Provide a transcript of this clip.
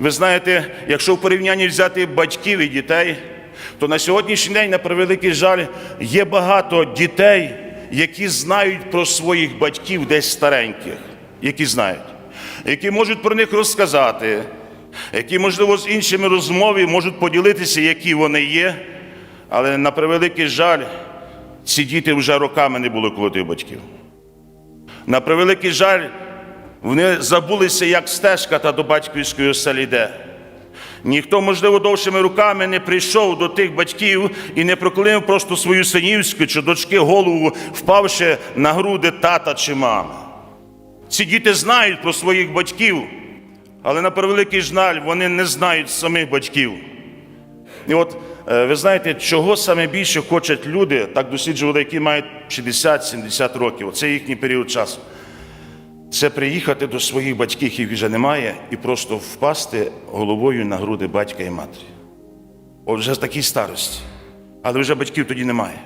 Ви знаєте, якщо в порівнянні взяти батьків і дітей, то на сьогоднішній день, на превеликий жаль, є багато дітей, які знають про своїх батьків десь стареньких, які знають, які можуть про них розказати, які, можливо, з іншими розмови можуть поділитися, які вони є, але на превеликий жаль, ці діти вже роками не були коло тих батьків. На превеликий жаль, вони забулися, як стежка та до батьківської оселі йде. Ніхто, можливо, довшими руками не прийшов до тих батьків і не проклинив просто свою синівську чи дочки голову, впавши на груди тата чи мами. Ці діти знають про своїх батьків, але на превеликий жаль, вони не знають самих батьків. І от е, ви знаєте, чого саме більше хочуть люди, так досліджували, які мають 60-70 років, це їхній період часу. Це приїхати до своїх батьків, яких вже немає, і просто впасти головою на груди батька і матері. От вже з такій старості. Але вже батьків тоді немає.